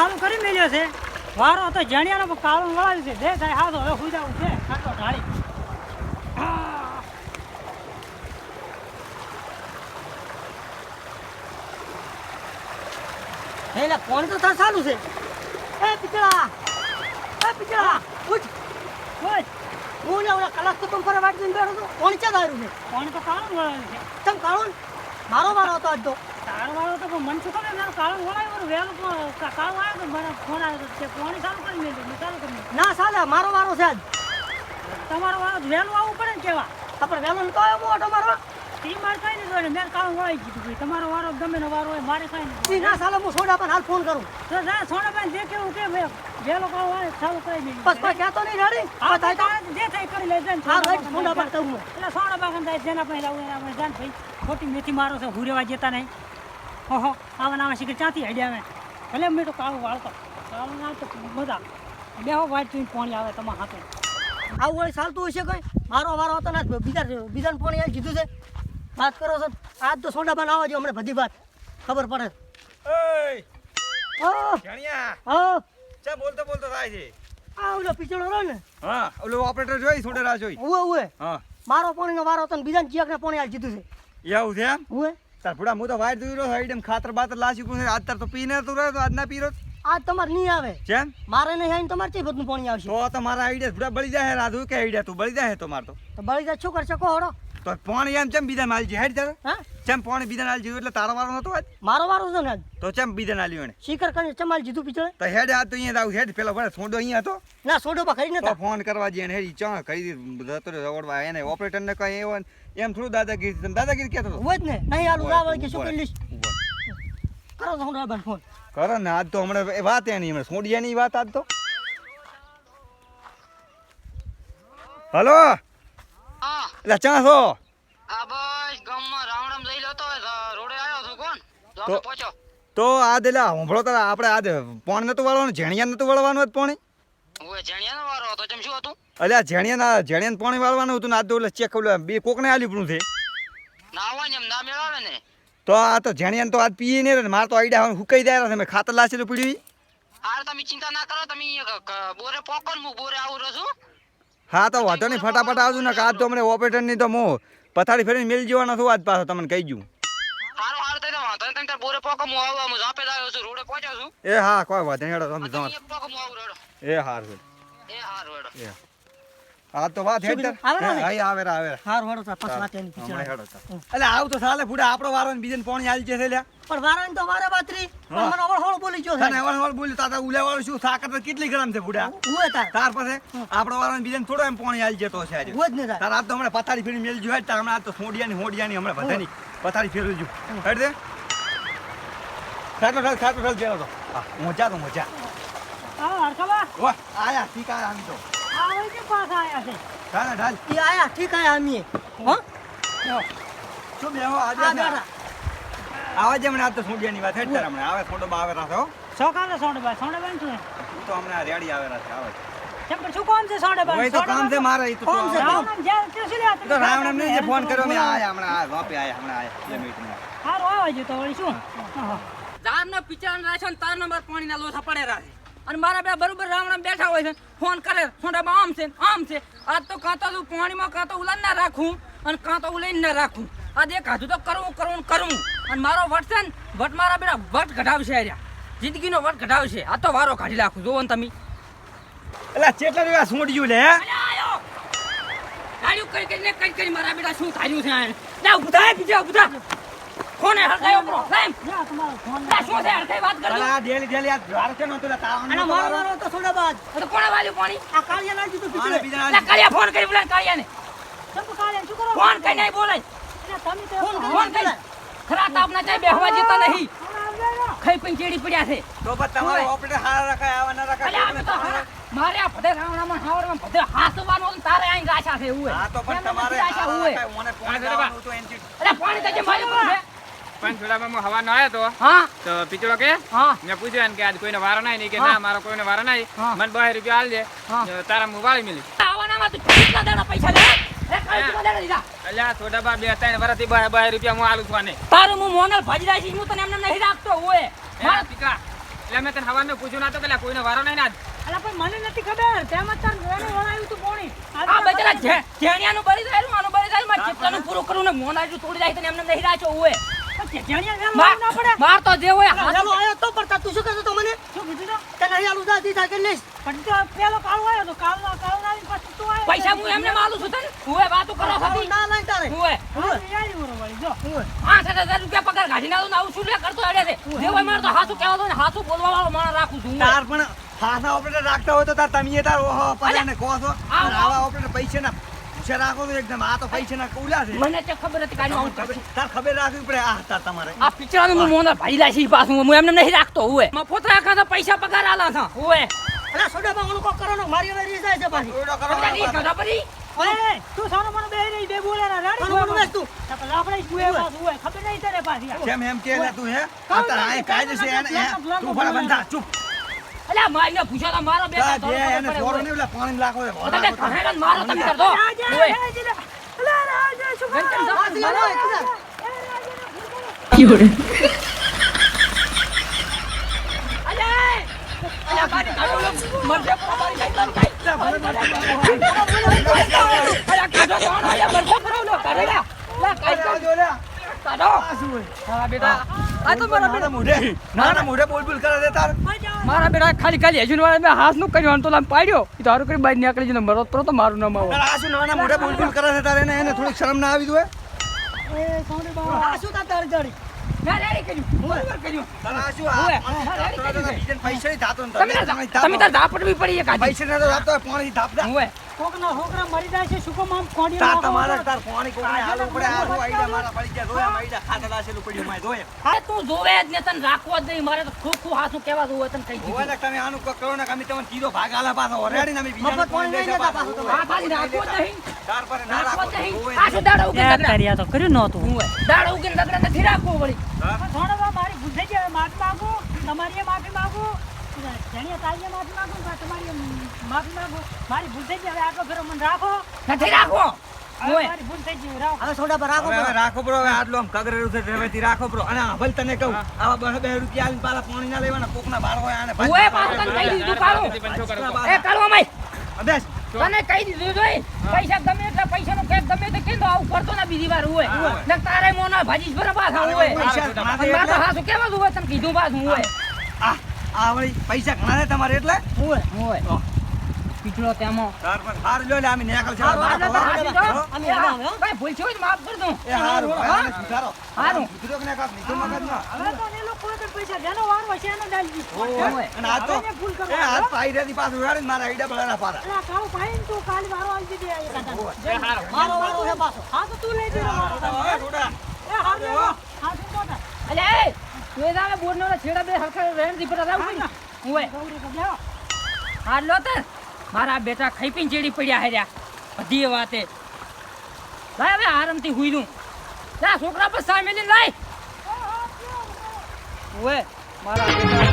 ચાલુ કરી મેલ્યો છે. વારો તો જણિયાનો કાળો વળાવ્યું છે. દે થાય હાથો હવે હુઈ જવું છે. ખાટલો ઢાળી. એટલે કોણ તો તાર ચાલુ છે? એ પિતળા. એ પિતળા. ઉઠ. ઉઠ. હું ને ઓલા કલાક તો તમ પર વાટ દઈને બેઠો તો કોણ ચા દારૂ છે? કોણ તો કાળો વળાવ્યું છે? તમ કાળો મારો મારો હતો આજ તો. તારો વાળો તો મન શું ખબર મારો કાળું વળાવ્યું વહેલું પણ આવ્યો તો મને ફોન આવ્યો ફોન ચાલુ કરી મેં ચાલુ કરી. ના સાલા મારો વારો છે તમારો તો વહેલું આવવું પડે ને કેવા? આપણે વહેલું ને કયો મોટો મારો. ઈ મારે કઈ નહીં જોડે મેં કાળું વળાઈ દીધું ભાઈ. તમારો વારો ગમે નો વારો હોય મારે કઈ નહીં ના સાલા હું સોડા પર હાલ ફોન કરું. તો ના સોડા પર જે કેવું કે વહેલો કાળું આવે ચાલુ કરી મેં બસ કહેતો નહીં રેડી? હા થાય જે થાય કરી લેજે હા સોડા પર કહું એટલે સોડા થાય જેના પાસે લાવું એના જાન ભાઈ. ખોટી મેથી મારો છે હુરેવા જતા નહીં. ઓહો આવા નાવા શીખર ચાથી હડી આવે ભલે મેં તો કાળું વાળતો. કાળું ના તો બધા. બે હો વાટ જોઈને પાણી આવે તમારા હાથે. આવું વળી ચાલતું હશે કઈ? મારો વારો હતો ને બીજા બીજાને પાણી આવી કીધું છે. વાત કરો છો આજ તો સોડા બનાવવા જો હમણાં બધી વાત. ખબર પડે. ઓય હા હા. ચા બોલતો બોલતો થાય છે. આ ઓલો પીછળો રહ્યો ને? હા ઓલો ઓપરેટર જોઈ છોડેલા જોઈ. ઉવે ઉવે. હા. મારો પાણીનો વારો હતો ને બીજાને ચિયાકને પાણી આવી કીધું છે. એવું છે એમ? ઉવે. તાર ભૂડા હું તો વાયર જોઈ રહ્યો આઈટમ ખાતર બાતર લાસી પૂછે આજ તાર તો પીને તો રહ્યો તો આજ ના પીરો આજ તમારે નહીં આવે. જેમ? મારે નહીં આવીને તમારે ચી બધું પાણી આવશે? તો તો મારા આઈડિયા ભૂડા બળી જાય રાધુ. કે આઈડિયા તું? બળી જાય તો માર તો. તો બળી જાય શું કરશે? કહો હળો. તો પોણી એમ ચેમ બીજા માલ હેડ તારે હા? ચેમ પોણી બીજા નાલ જીવ એટલે તારો વારો નતો આજ મારો વારો છે ને તો ચેમ બીજા નાલ એને? શીકર કરીને ચમાલ જીધું પીછળ? તો હેડ આ તો અહીંયા આવ. હેડ પેલા વડે સોડો અહીંયા હતો. ના સોડો પર ખરી તો ફોન કરવા જઈએ ને હેડી ચા કરી જતો ઓળવા એને ઓપરેટર ને કહે એવો એમ થોડું દાદાગીરી તમે દાદાગીરી કહેતો હતો? હોય જ ને. નહીં આલુ રાવળ કે શું કરી લીશ કરો તો હું ફોન. કરો ને આજ તો હમણાં વાત એની હમણાં સોડિયાની વાત આજ તો. હલો? એટલે ચા છો? આ તો આ દેલા હોંભળો તારા આપણે આજ પોણ નતું વાળવાનું ઝેણિયા નતું વાળવાનું હતું પોણી આ ઝેણિયાના ઝેણિયાને પોણી વાળવાનું હતું ને આ તો એટલે ચેક બે કોકને આલી પણ ને તો આ તો ઝેણિયાને તો આજ પીએ ને મારે તો આઈડિયા હુકાઈ જાય તમે ખાતર લાસેલું પીડ્યું. હાર તમે ચિંતા ના કરો તમે બોરે પોકો હું બોરે આવું રહું છું. હા તો વાંધો નહીં ફટાફટ આવજો ને કે તો અમને ઓપરેટરની તો મો પથારી ફેરીને મિલ જવાનો છું આજ પાછો તમને કહી ગયું હારું હારું થઈ વાંધો નહીં તમે તાર બોરે પોકો હું આવું હું ઝાપે જ આવ્યો છું રોડે પહોંચ્યો છું. એ હા કોઈ વાંધો નહીં હેડો તમે હું એ હાર. એ હારું એ આ તો વાત હેડ આવે ને? આવે આવે હાર વાળો તો પછી વાત એની હમણાં પીછળ હેડો એટલે આવું તો સાલે ફૂડા આપણો વારો ને બીજાને પોણી આલી છે લ્યા. પણ વારાને તો મારે બાતરી. પણ મને અવળ હવળ બોલી ગયો તને છે વળ વળ બોલ્યું તાતા ઉલે વાળું શું સાકર કેટલી ગ્રામ છે ફૂડા તાર. તાર પાસે આપણો વારો ને બીજાને થોડો એમ પોણી આલી જતો છે આજે. ઉવે જ ને તાર. આ તો હમણાં પથારી ફેરી મેલ જોઈ તાર હમણાં આ તો સોડિયાની હોડિયાની હમણાં બધાની પથારી ફેરવી જો હેડ દે ખાટલો ઢાલ ખાટલો ઢાલ જેલો તો. હા મોજા તો મોજા આ હરખબા વાહ આયા ઠીક આયા આમ તો. આ હોય કે પાછા આયા છે ઢાલ ઢાલ. ઈ આયા ઠીક આયા અમીએ હો? શું બેહો આજે આ બેઠા. આવા જ હમણાં આજ તો સોડિયાની વાત હેડ હમણાં. આવે થોડો બા આવે રાખ્યો સોકાલે સોડે બા સોડે બેન છું તું તો હમણાં રેડી આવે રાખ્યો આવે. કેમ પણ શું કામ છે સોડે બા હોય તો કામ છે મારે ઈ તો કામ છે? તે શું રાવણ ને જે ફોન કર્યો મે આયા હમણાં આ વાપે આયા હમણાં આયા બે મીટમાં હારો જો તો વળી શું? જાર ને પિચાન રાશન ને તાર નંબર પાણીના લોસા પડે રાખે. અને મારા બે બરોબર રામણા બેઠા હોય છે ફોન કરે સોંડામાં આમ છે આમ છે. આજ તો કાં તો પાણીમાં કાં તો ઉલાન ના રાખું અને કાં તો ઉલાઈને ના રાખું. આજ એક હાથું તો કરવું કરવું કરવું અને મારો વટ છે ને વટ મારા બેટા વટ ઘટાવશે આર્યા જિંદગીનો વટ ઘટાવશે. આ તો વારો કાઢી નાખું. જોવો ને તમે. એટલે ચેટલા રૂપિયા ગયું લે કરી કરીને કરી કરી મારા બેટા શું કાઢ્યું છે આને જા ઊભા બીજા ઊભા કોને હળગાયો પ્રો સાહેબ ના તમારો ફોન આ શું છે હળગાઈ વાત કરજો. અલા, ડેલી ડેલી આ દ્વાર છે ને તો લે અને મારો મારો તો સોડા બાદ તો કોણે વાલ્યું પાણી? આ કાળિયા ના જીતું પીછળે બીજા કાળિયા ફોન કરી બોલે કાળિયાને. ચંપુ કાળિયા શું કરો? ફોન કઈ નહીં બોલાય. તમે તો ફોન ફોન કરી. ખરા તાપના ચાય બેહવા જતા નહીં. કરી ખાઈ પીને ચેડી પડ્યા છે. તો બસ તમારો ઓપરેટર હારા રખાય આવા ના રખાય અલ્યા તો હારા- મારે આ બધે રાવણામાં હાવરમાં બધે હાસવાનું ને તારે અહીં ગાછા છે એવું હા તો પણ તમારે આશા હોય. રખાય મને પોણી લાવવાનું તો એનથી. અરે પાણી તો જે મારી પર છે. પણ થોડામાં હું હવાનો આવ્યો તો હા? તો પિચડો કે? હા. મેં પૂછ્યું એને કે આજ કોઈને વારો નહીં નહીં કે ના મારો કોઈને વારો નહીં. મને બહાર રૂપિયા આલજે તારા હું. વાળી મિલી. આવવાનામાં તું કેટલા દાડા પૈસા લે? એ કાંઈ કેટલા દાડા લીધા? અલ્યા થોડા બા બે ત્રણ વર્ષથી બહાર બહાર રૂપિયા હું આલું છું તારું હું મોનલ ભાજી જાય હું તને એમને નહીં રાખતો હોય મારા પિકા. એટલે મેં તને હવારનું પૂછ્યું ના તો પેલા કોઈનો વારો નહીં ના અલા પણ મને નથી ખબર. તેમાં તાર વેણે વળાયું તું પોણી. આ બચેલા જેણિયાનું બળી જાયલું, આનું બળી જાયલું, મારે ચિત્તનું પૂરું કરવું ને મોં તોડી જાય તને એમને નહીં રાખ્યો હોય. માર ના તો જે હોય હાથ આયો તો પડતા તું શું કહેતો તો મને? શું કીધું તને અહીં આલુ દાદી થાય કે પણ તો પેલો કાળો આયો તો કાળો કાળો આવીને પછી તું આયો. પૈસા હું એમને માલું છું તને? હોય વાતો કરો હતી ના લાઈન તારે. હોય જો. આઠ આઠ હજાર રૂપિયા પગાર કાઢીને આવું આવું શું કરતો અડે છે. જે હોય મારે તો હાસુ કહેવા ને હાસુ બોલવા વાળો માણસ રાખું છું. તાર પણ હાથના ઓપરેટર રાખતા હોય તો તાર તમે તાર ઓહો પરાને કહો છો. આવા ઓપરેટર પૈસા ના પૂછે રાખો તો એકદમ. આ તો પૈસા ના કુલા છે. મને તો ખબર હતી કાઈ ખબર- તાર ખબર રાખવી પડે. આ તાર તમારે. આ પિક્ચર હું. મોના ભાઈલા છે પાછું. હું એમને નહીં રાખતો હોય મફત રાખા તો પૈસા પગાર આલા છે હોય અલા સોડા બા ઓલું કોક કરો નો મારી હવે રીસ છે પાછી. ઓયડો કરો, નહીં પડી ઓય. તું સાનો મને બે રહી બે બોલે ના રાડી સાનો મને તું. આપણે સુએ પાસ હોય ખબર નહીં તને પાછી. કેમ એમ કે તું હે? આ તારા કાયદે છે એને તું ફળ બંધા ચૂપ. અલ્યા મારીને પૂછ્યો તો મારો બેટા તા જે એને સોરો ને પેલા પાણી લાખો છે તમે કહેણા મારો તમે કરતો હોય અલ્યા અલ્યા બારી કાઢો મરજે પર બારી કાઢો અલ્યા કાઢો તો અલ્યા મરજે પર લો કાઢો લા લા કાઢો કાઢો હા બેટા આ તો મારા બેટા મોઢે નાના મોઢે બોલ બોલ કરે છે તાર. મારા બેટા ખાલી ખાલી હજુ વાળા મેં હાથનું કર્યું તો લામ પાડ્યો. એ તારું કરી બહાર નીકળી જઈને મરો તો તો મારું નામ આવો. આ શું નાના મોઢે બોલ બોલ કરે છે તારે એને એને થોડીક શરમ ના આવી દુએ શું તાર જડી. ના રેડી કર્યું. બરોબર કર્યું. તાર આ શું દે. તાર- પડી પૈસા આપતો હોય પાણી થાપતા હોય કોક ના છોકરા મરી જાય છે શું કામ કોડી તાર તમારે તાર પાણી કોઈને હાલવું પડે આ શું મારા પડી ગયા જોયા આઈડિયા ખાધેલા છે પડ્યું માય જોયા. અરે તું જોવે જ ને તને રાખવો જ નહીં મારે તો ખોખું હાથું કેવા જોવે તને કઈ હોવે દીધું. ને તમે આનું કરો ને કમી અમે તમને કીધો ભાગ આલા પાછો ઓરેડી ને અમે બીજાને મફત પાણી નહીં લેતા પાછું તમે. આ ખાલી રાખવો જ નહીં. તાર પર ના રાખવો જ નહીં. હોવે આ શું દાડા તો કર્યું નહોતું. હું. દાડા નથી રાખવો વળી. થોડા મારી ભૂલ થઈ જાય માફી માંગુ તમારી માફી માંગુ. જણીએ તારીએ માફી માંગુ ને તમારી માફી માંગુ. મારી ભૂલ થઈ ગઈ હવે આગળ ફેરો મને રાખો. નથી રાખવો. મારી ભૂલ થઈ ગઈ રાખો. હવે સોડા પર હવે હવે રાખો બ્રો હવે આટલું આમ કગરેલું છે હવેથી રાખો બ્રો. અને ભલે તને કહું આવા બે બે રૂપિયા આલીને પાછા પાણી ના લેવાના કોકના બાર આને ભાઈ હોય પાછું કહી દીધું એ અભ્યાસ તને કહી જોઈ. પૈસા ગમે એટલા પૈસાનો કેક ગમે તે કીધું આવું કરતો ના બીજી વાર હોય. ને તારે મોના ભાજી પાછા હોય પૈસા કેવા હોય તને કીધું પાછું હોય આ વળી પૈસા ઘણા છે તમારે એટલે હોય હોય પીછડો તેમાં તાર પર હાર લ્યો લે આમી નેકલ છે આમી હો. ભાઈ ભૂલ છે હોય માફ કર દઉં એ હારું સુધારો હારું. સુધરો કે ના નીચે નીચે ના હવે તો ને લોકો કોઈ પૈસા જેનો વાર હોય છે એને ડાલી અને આ તો એ હાથ પાઈ રેતી પાછું ઉડાડી મારા આઈડા બળાના પારા અલા, કાળું પાઈ તું કાલ વારો આવી દીધી આ કાકા. એ હારો. મારો વારો હે પાછો હા તો તું લઈ જજો મારો. એ હાર લે હા તું કોટા અલે એ તું એ જાવે બોર્ડ નો છેડા બે હરખા રેણથી પર રાવ કબ લેવો હાલ લો તર મારા બેટા ખાઈ પીને ચેડી પડ્યા હર્યા. બધી વાતે. લાય હવે આરામથી હુઈ દઉં લા છોકરા પર સામે મેલીને લાય. ઓય મારા બેટા